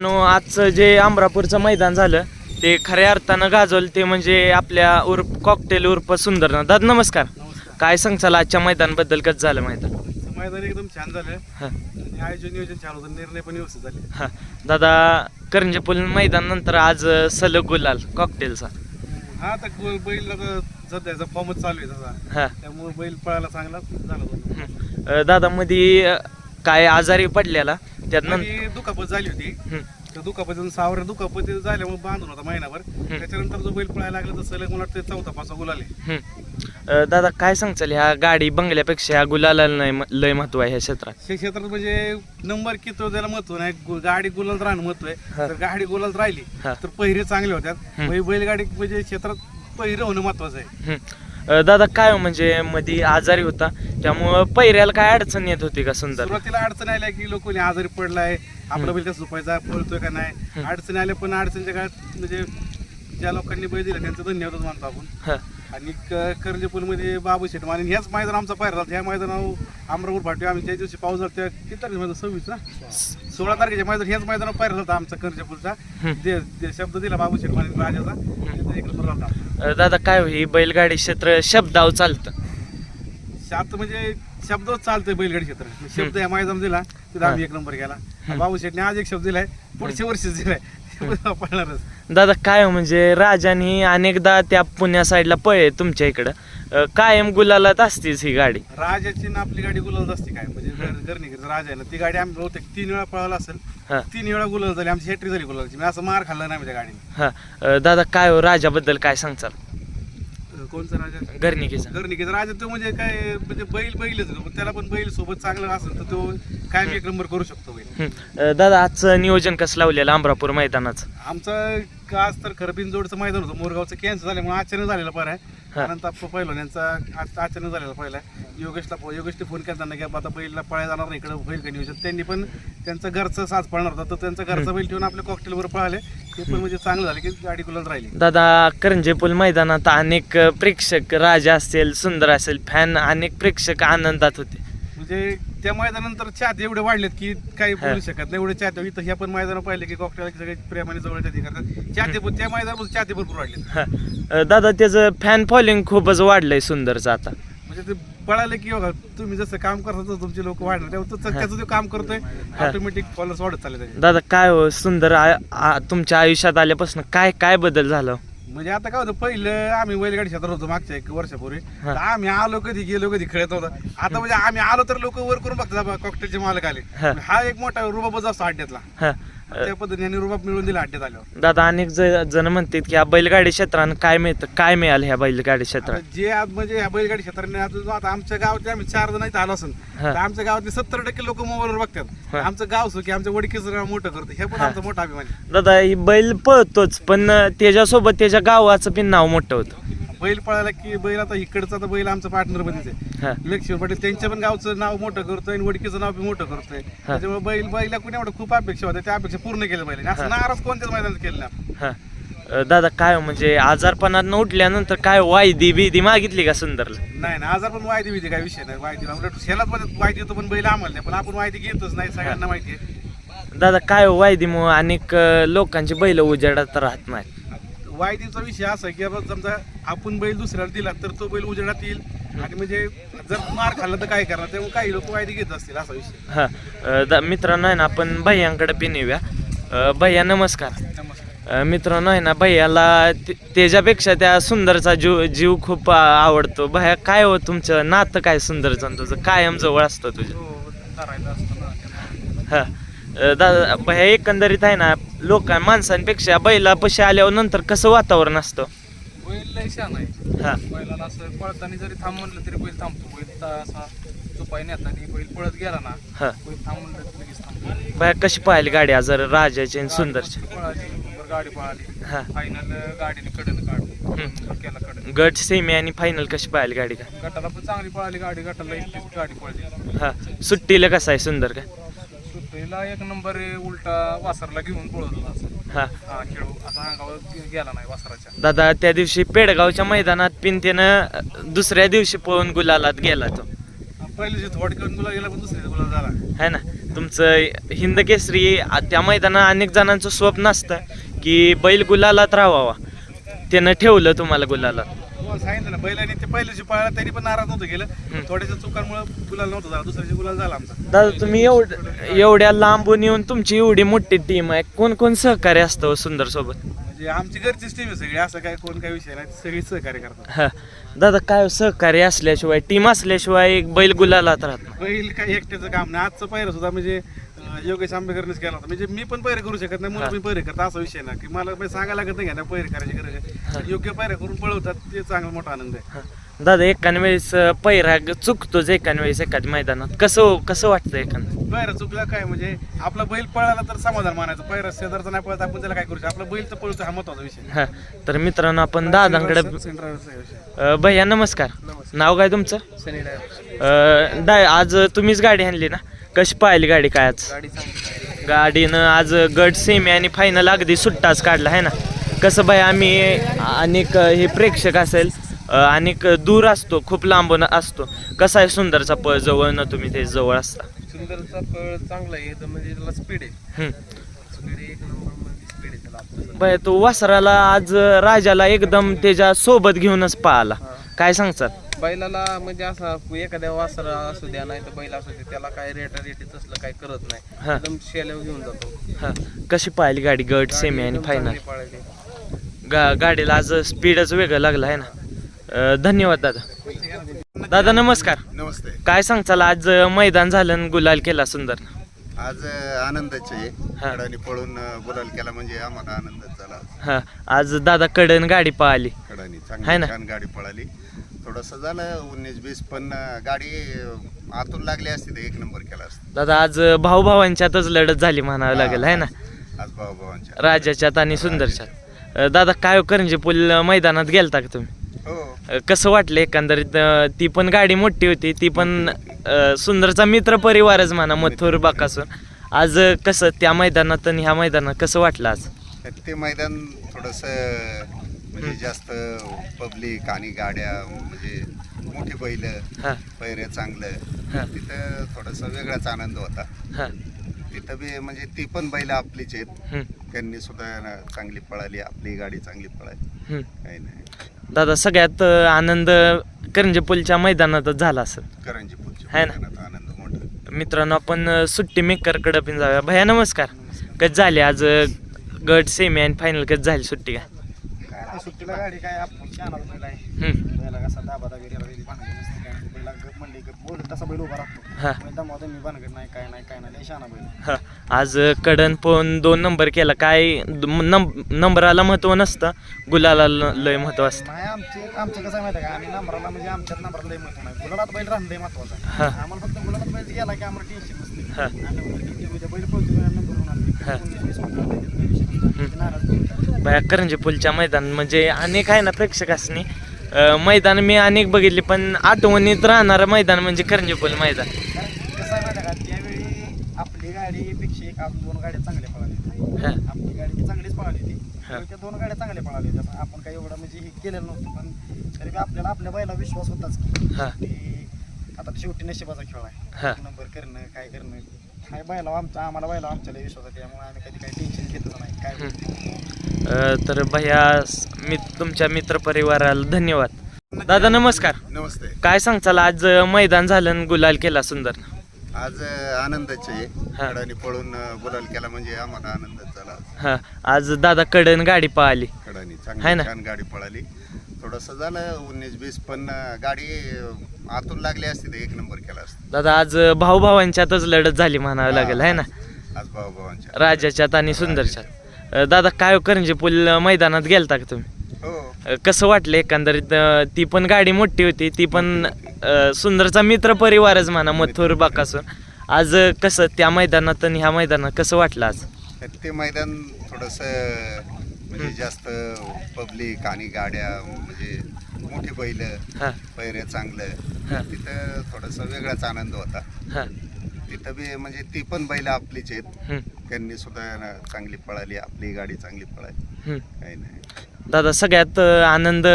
No आजचं जे अमरापूरचं मैदान झालं ते खऱ्या अर्थानं गाजवलं. ते म्हणजे आपल्या उर्फ कॉकटेल उर्फ सुंदरनाथ दादा नमस्कार. काय सांगचाल आजच्या मैदानाबद्दल कसं झालं मैदान? मैदान एकदम छान झालं. हां. आणि आयोजन नियोजन छान होतं. निर्णय पण व्यवस्थित झाले. हां. दादा करंजपूल मैदान नंतर आज सलग गुलाल कॉकटेलचा हा आता गोल- बैल आता सध्याचा फॉर्मच चालू आहे तसा हां. त्यामुळे बैल पळायला चांगला झाला. दादा मध्ये काय आजारी पडलेला? त्यात दुखापत झाली होती. तर दुखापत सावर दुखापत झाल्यामुळे बांधून होता महिनाभर त्याच्यानंतर जो बैल पळायला लागला तर सलग मला वाटतं चौथा पाचवा गोल आले हं. अं, दादा काय सांगचाल ह्या गाडी बंगल्यापेक्षा गुलाला नाही लय महत्त्व आहे ह्या क्षेत्रात हे क्षेत्रात म्हणजे नंबर किती त्याला महत्त्व नाही गाडी गुलाल राहणं महत्त्व आहे. तर गाडी गुलाल राहिली. तर पहिरे चांगले होत्यात. बैल- बैलगाडी म्हणजे क्षेत्रात पहिरे होणं महत्वाचं आहे हं. दादा काय हो म्हणजे मध्ये आजारी होता त्यामुळं पैऱ्याला काय अडचण येत होती का सुंदर? सुरुवातीला अडचण आल्या की लोक आजारी पडलाय आपला बैल कसं झोपायचा पळतोय का नाही? अडचणी आल्या पण अडचणीच्या काळात म्हणजे ज्या लोकांनी बैल दिला त्यांचं धन्यवाद मानतो आपण. हं. आणि करंजपूरमध्ये बाबू शेठ आणि ह्याच मैदान आमचा पायरा झाला. ह्या मैदानावर अमरापूर फाटी आम्ही त्या दिवशी पाऊस झाला त्या किती तारखेच्या मैदान सव्वीस ना? सोळा तारखेच्या मैदान ह्याच मैदानावर पायरा झाला आमचा करंजपूरचा. ते ते शब्द दिला बाबू शेठ माने राजाचा. त्याचा एक नंबर झाला अं, दादा काय हो ही बैलगाडी क्षेत्र शब्दाव चालतं? शब्द म्हणजे शब्दच चालतोय बैलगाडी क्षेत्र. शब्द या मैदान दिला तिथं आम्ही एक नंबर केला बाबू शेठने आज एक शब्द दिलाय पुढच्या वर्षीच दिलाय. दादा काय हो म्हणजे राजानी अनेकदा त्या पुण्या साईडला पळे तुमच्या इकडं. अं, कायम गुलालात असतीच ही गाडी. राजाची ना आपली गाडी गुलाल असते काय म्हणजे राजा आहे ना ती गाडी आम्ही बहुतेक तीन वेळा पळाला असेल हा. तीन वेळा गुलाल झाली आमची हेट्री झाली गुलालची. मी असं मार खाल्ला नाही त्या गाडीने. हा. अं, दादा काय हो राजाबद्दल काय सांगचाल कोणचा राजा? घरनिकीचा घरनिकीचा राजा तो म्हणजे काय म्हणजे बैल बैलच आहे. त्याला पण बैल सोबत चांगलं असेल तर तो कायम एक नंबर करू शकतो बैल. हं. अं, दादा आजचं नियोजन कसं लावलेलं अमरापूर मैदानाचं? आमचं आज तर खरं बिनजोडचं मैदान होतं. मोरगावचं कॅन्सर झाल्यामुळे अचानक झालेलं बरं आहे. कारण ताप पहिलं यांचा आज अचानक झालेला पहिला योगेशला फो- योगेशने फोन केला त्यांना की बाबा आता बैलला पळायला जाणार नाही इकडे होईल का नियोजन? त्यांनी पण त्यांचा घरचा साज पळणार होता. तर त्यांचा घरचा बैल ठेवून आपल्या कॉकटेलवर पळाले. ते पण म्हणजे चांगलं झालं की गाडी गुलाल राहिली. दादा करंजेपूल मैदानात अनेक प्रेक्षक राजा असेल सुंदर असेल फॅन अनेक प्रेक्षक आनंदात होते. म्हणजे त्या मैदानानंतर चाहते एवढे वाढलेत की काही बोलू शकत नाही. एवढे चाहते इथं ह्या पण मैदान पाहिले की कॉकटेल सगळे प्रेमाने जवळ चाहते करतात. चाहते पण त्या मैदानापासून चाहते भरपूर वाढले दादा त्याचं फॅन फॉलोइंग खूपच वाढलंय सुंदरचं आता. म्हणजे ते पळाले की बघा तुम्ही जसं काम करता तसं तुमचे लोक वाढणार. त्यामुळे तो- त्याचं ते काम करतोय ऑटोमॅटिक फॉलोअर्स वाढत चालले त्याचे दादा काय हो सुंदर आ- आ- तुमच्या आयुष्यात आल्यापासून काय काय बदल झालं? म्हणजे आता काय होतं पहिलं आम्ही बैलगाडी क्षेत्रात होतो मागच्या एक वर्षापूर्वी. तर आम्ही आलो कधी गेलो कधी खेळत होतो आता म्हणजे आम्ही आलो तर लोक वर करून बघतात कॉकटेलचे मालक आले. हा. हा एक मोठा रुबाबच असतो अड्ड्यातला. हा. त्या पद्धतीने रुबाब मिळून दिला अड्ड्यात आल्यावर दादा अनेक ज- जण म्हणतात की या बैलगाडी क्षेत्रानं काय मिळतं काय मिळालं ह्या बैलगाडी क्षेत्रात आता जे आज म्हणजे ह्या बैलगाडी क्षेत्राने अजून आता आमच्या गावातले आम्ही चार जण इथं आलो असून हा. तर आमच्या गावातले सत्तर टक्के लोक मोबाईलवर बघतात हा. आमचं गाव सो की आमच्या वडकीचं नाव मोठं करतो हे पण आमचा मोठा अभिमान आहे. दादा ही बैल पळतोच पण त्याच्यासोबत त्याच्या गावाचं पण नाव मोठं होतं बैल पळायला की बैल आता इकडचा तर बैल आमचा पार्टनर मध्येच आहे. लक्ष्मी पाटील त्यांच्या पण गावचं नाव मोठं करतोय आणि वडकीचं नाव बी मोठं करतोय. त्याच्यामुळे बैल बैला कुणी एवढं खूप अपेक्षा होत्या त्या अपेक्षा पूर्ण केल्या बैलाने. असं नाराज कोणत्याच मैदानात केलं नाही. हा. अं, दादा काय हो म्हणजे आजारपणात उठल्यानंतर काय वायदी बिदी मागितली का सुंदरला? नाही ना आजार पण माहिती विधी काय विषय नाही. माहिती उलट शेलाच मध्ये माहिती येतो पण बैल आम्हाला नाही. पण आपण माहिती घेतच नाही सगळ्यांना माहिती आहे. दादा काय हो वायदीमुळे अनेक अं, लोकांची बैल उजेडात राहत नाही वायदीचा विषय असा की बाबा समजा आपण बैल दुसऱ्याला दिला तर तो बैल उजेडात येईल. आणि म्हणजे जर मार खाल्ला तर काय करणार? त्यामुळे काही लोक वायदी घेत असतील असा विषय. हा. अं, दा- मित्रांनो आहे ना आपण भैयांकडे पिन येऊया अं, भैया नमस्कार. नमस्कार. अं, मित्रांनो आहे ना भैयाला ते- त्याच्यापेक्षा त्या सुंदरचा जीव जीव खूप आ- आवडतो. भैया काय हो तुमचं नातं काय सुंदरचं आणि तुझं? कायम जवळ असतं तुझं? हो हा. दादा भैया एकंदरीत आहे ना लोक माणसांपेक्षा बैला पशी आल्यावर नंतर कसं वातावरण असतं? बैल लय छान आहे. हा. बैलाला असं पळताना जरी थांब म्हणलं तरी बैल थांबतो. बैल ता- असा चुपाई नेताना बैल पळत गेला ना हा. बैल थांब म्हणलं तर लगेच थांबतो. भैया कशी पाहिली गाडी आज? जरा राजाची आणि सुंदरची. पळाली. बरोबर गाडी पळाली. हा. फायनल गाडीने कडनं काढली. हम्म. केला कडन. गट सेमी आणि फायनल कशी पाहिली गाडी का? गटाला पण चांगली पळाली गाडी. गटाला एकटीच गाडी पळली. हा. सुट्टीला कसं आहे? सुंदर का? सुट्टीला एक नंबर उलटा वासरला घेऊन असं. हा. हा खेळू. असा अंगावर गेला नाही वासराच्या. दादा त्या दिवशी पेडगावच्या मैदानात पिन त्यानं दुसऱ्या दिवशी पळून गुलालात गेला तो. पहिले जे थोड करून तुला गेला पण दुसऱ्या तुला झाला. है ना? तुमचं हिंद केसरी आ- त्या मैदानात अनेक जणांचं स्वप्न असतं की बैल गुलालात राहावा. त्यानं ठेवलं तुम्हाला गुलाला हो, सांगितलं ना बैलाने ते पहिल्याची पळाला त्यांनी पण नाराज नव्हतं गेलं थोड्याशा चुकांमुळे गुलाल नव्हतं झाला दुसऱ्याची गुलाल झाला आमचा. दादा तुम्ही एवढ एवढ्या लांबून येऊन तुमची एवढी मोठी टीम आहे कोण कोण सहकार्य असतं हो सुंदर सोबत? म्हणजे आमची घरचीच टीम आहे सगळी असं काय कोण काय विषय नाही सगळी सहकार्य करतात. हा. दादा काय सहकार्य असल्याशिवाय टीम असल्याशिवाय एक बैल गुलालात राहत नाही. बैल काय एकट्याचं काम नाही. आजचं पहिरं सुद्धा म्हणजे योगेश आंबेकरनेच केला होता. म्हणजे मी पण पैरे करू शकत नाही मुलं पण पैरे करतात असा विषय ना की मला काही सांगायला लागत नाही ना पैरे करायची गरज आहे. योग्य पैरे करून पळवतात ते चांगला मोठा आनंद आहे. हा. दादा एकान वेळेस पैरा चुकतोच एकान वेळेस एखाद्या मैदानात. कसं कसं वाटतं एखादं? पैरा चुकला काय म्हणजे आपला बैल पळाला तर समाधान मानायचं. पैरा शेजारचा नाही पळत आपण त्याला काय करू शकतो? आपला बैल तर पळतो हा महत्त्वाचा विषय हा. तर मित्रांनो आपण दादांकडे विषय. अं, भैया नमस्कार. नाव काय तुमचं? सनी अं, डाय आज तुम्हीच गाडी आणली ना? कशी पाहिली गाडी काय आज? गाडीनं आज गट सेमी आणि फायनल अगदी सुट्टाच काढला आहे ना? कसं बाय आम्ही अनेक हे प्रेक्षक असेल अनेक दूर असतो खूप लांबून असतो. कसा आहे सुंदरचा पळ? जवळ ना तुम्ही ते जवळ असता. सुंदरचा पळ चांगला आहे म्हणजे त्याला स्पीड आहे. बाय तो वासराला आज राजाला एकदम त्याच्या सोबत घेऊनच पाहला. काय सांगतात? बैलाला म्हणजे असा एखाद्या वासरा असू द्या नाही तर बैल असू द्या त्याला काय रेटा रेटी तसलं काय करत. नाही. एकदम शेल्यावर घेऊन जातो. हा. कशी पाहिली गाडी? गट सेमी आणि फायनल चांगली पळाली. गा गाडीला आज स्पीडच वेगळं लागलं आहे ना? अं, धन्यवाद दादा. दादा नमस्कार. नमस्ते. काय सांगचाल आज मैदान झालं आणि गुलाल केला सुंदर. आज अ, आनंदाचे आहे. हा. पळून अ, गुलाल केला म्हणजे आम्हाला आनंदच झाला. हा. आज दादा कडन गाडी पाहिली गडाने हाय चांगली ना? छान गाडी पळाली. थोडस झालं उन्नीस बीस पण गाडी आतून लागली असती तर एक नंबर केला असता. दादा आज भाऊ भावांच्यातच लढत झाली म्हणावं लागेल आहे ना? आज भावाभावांच्या राजाच्यात आणि सुंदरच्यात. अं, दादा काय करंजी पूल मैदानात गेलता का तुम्ही? हो. अं, कसं वाटलं एकंदरीत अं, ती पण गाडी मोठी होती ती पण अं, सुंदरचा मित्र परिवारच म्हणा मथुर बाकासून आज अं, कसं त्या मैदानात आणि ह्या मैदानात कसं वाटलं आज? ते मैदान थोडस म्हणजे जास्त पब्लिक आणि गाड्या म्हणजे मोठी बैल हा. पैरे हा. चांगलं तिथं थोडस वेगळाच आनंद होता. हा. तिथं बी म्हणजे ती पण बैल आपलीच आहेत. त्यांनी सुद्धा चांगली पळाली आपली गाडी चांगली पळाली. काही नाही. दादा सगळ्यात अं, आनंद करंजी पूलच्या मैदानातच झाला असेल. करंजी है ना? आनंद मोठा. मित्रांनो आपण अं, सुट्टी मेकरकडे पण जाऊया. भैया नमस्कार. कधी झाली आज अं, गट सेमी आणि फायनल कधी झाली सुट्टी? काय सुट्टीला गाडी काय आपण शहाणा बैल आहे हम्म, बैला कसा दाबा दाबी रेला रेली भानगड नसते काय नाही. बैला गप म्हणले की बोल तसा बैल उभा राहतो. हा. बैल दमावतो मी भानगड नाही काय नाही काय नाही लय शहाणा बैल. हा. आज कडन पण दोन नंबर केला. काय द- नंब- नंबराला महत्त्व नसतं गुलाला ल- लय महत्त्व असतं. नाही आमचे आमचं कसं आहे माहिती आहे का? आम्ही नंबराला म्हणजे आमच्यात नंबराला लय महत्त्व नाही. गुलाबात बैल राहणं लय महत्वाचं हा. आहे आम्हाला फक्त गुलाबात बैल गेला की आम्हाला टेन्शन नसते. हा. उद्या बैल पळतो नंबर. होणार भया करंजी पूलच्या मैदान म्हणजे अनेक आहे ना प्रेक्षकांनी अं, मैदान मी अनेक बघितली पण आठवणीत राहणारं मैदान म्हणजे करंजी पूल मैदान. कसं आहे माहिती आहे का त्यावेळी आपली गाडीपेक्षा एक अजून दोन गाड्या चांगल्या पळाल्या हा. आपली गाडी चांगलीच पळाली होती हा. त्या दोन गाड्या चांगल्या पळाल्या होत्या पण आपण काही एवढं म्हणजे हे. केलेलं नव्हतं पण तरी बी आपल्याला आपल्या बैला विश्वास होताच की हा की आता शेवटी नशिबाचा खेळ हा. आहे नंबर करणं काय करणं काय बैला आमचा आम्हाला बैला आमच्याला विश्वास आहे त्यामुळे आम्ही कधी काही टेन्शन घेतच नाही काय अं, तर भैया मी तुमच्या मित्रपरिवाराला धन्यवाद. दादा नमस्कार. नमस्ते. काय सांगचाल आज अं, मैदान झालं आणि गुलाल केला सुंदर. आज अ, आनंदाचे आहे. हा. गडाने पळून अ, गुलाल केला म्हणजे आम्हाला आनंदच झाला. हा. आज दादा कडन गाडी पाहिली गडाने है चांगली ना? छान गाडी पळाली. थोडस झालं उन्नीस बीस पण गाडी आतून लागली असती तर एक नंबर केला असता. दादा आज भाऊ भावांच्यातच लढत झाली म्हणावं लागेल है ना? आज भावाभावांच्या राजाच्यात आणि सुंदरच्यात. अं, दादा काय करंजी पूल मैदानात गेलता का तुम्ही? हो. अं, कसं वाटलं एकंदरीत अं, ती पण गाडी मोठी होती ती पण अं, सुंदरचा मित्र परिवारच म्हणा मथुर बाकासून आज अं, कसं त्या मैदानात आणि ह्या मैदानात कसं वाटलं आज? ते मैदान थोडस म्हणजे जास्त पब्लिक आणि गाड्या म्हणजे मोठी बैल हा. पैरे हा. चांगलं तिथं थोडस वेगळाच आनंद होता. हा. तिथं बी म्हणजे ती पण बैल आपलीच आहेत. हम्म, त्यांनी सुद्धा ना चांगली पळाली आपली गाडी चांगली पळाली. हम्म. काही नाही. दादा सगळ्यात अं, आनंद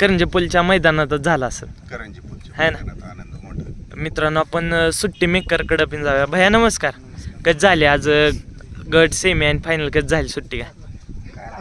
करंजी पूलच्या मैदानातच झाला असेल. करंजी पुढच्या है ना? आनंद मोठा. मित्रांनो आपण अं, सुट्टी मेकरकडे पण जाऊया. भैया नमस्कार. कधी झाली आज अं, गट सेमी आणि फायनल कधी झाली सुट्टी? नाही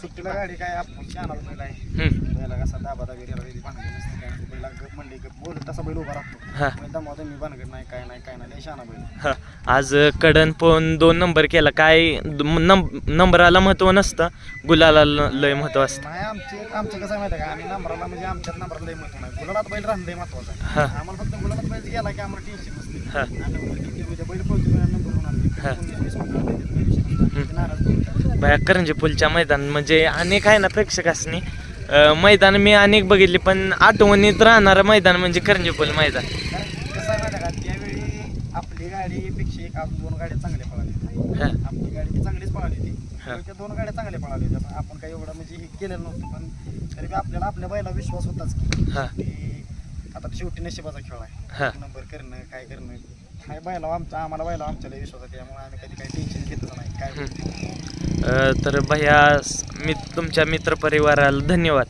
सुट्टीला गाडी काय आपण चानाला बैल आहे हम्म. बैला कसा दाबा दाबी रेला रेली भानगड नसते काय नाही. बैला गप म्हणले की बोलत तसा बैल उभा. राहतो दमवतो मी भानगड नाही काय नाही काय नाही लय शहाणा बैल हा. आज कडन पण दोन नंबर केला काय द- नंबराला महत्त्व नसतं गुलाला ल- लय महत्त्व असतं नाही आमचे आमचं कसं आहे माहिती आहे का आम्ही नंबराला म्हणजे आमच्यात नंबराला लय महत्त्व नाही गुलाबात बैल राहणं लय महत्वाचं हा. आहे आम्हाला फक्त गुलाबात बैल गेला की आम्हाला टेन्शन नसते हा. उद्या बैल पळतो बैल नंबर होणार हा. बाया करंजी पुलच्या मैदान म्हणजे अनेक आहे ना प्रेक्षकासनी मैदान मी अनेक बघितले पण आठवणीत राहणारं मैदान म्हणजे करंजी पूल मैदान कारण कसं आहे माहिती आहे का त्यावेळी आपली गाडीपेक्षा एक अजून दोन गाड्या चांगल्या पळाल्या हा. आपली गाडी चांगलीच पळाली ती हा. त्या दोन गाड्या चांगल्या पळाल्या होत्या पण आपण काही एवढं म्हणजे हे केलेलं नव्हतं पण तरी बी आपल्याला आपल्या बैला विश्वास होताच की हा. आता शेवटी नशिबाचा खेळ. आहे नंबर करणं काय करणं काय बैला हो आमचा आम्हाला बैला हो आमच्याला विश्वास आहे त्यामुळे आम्ही कधी काही टेन्शन घेतच नाही काय अं, तर भैया स- मी तुमच्या मित्रपरिवाराला धन्यवाद.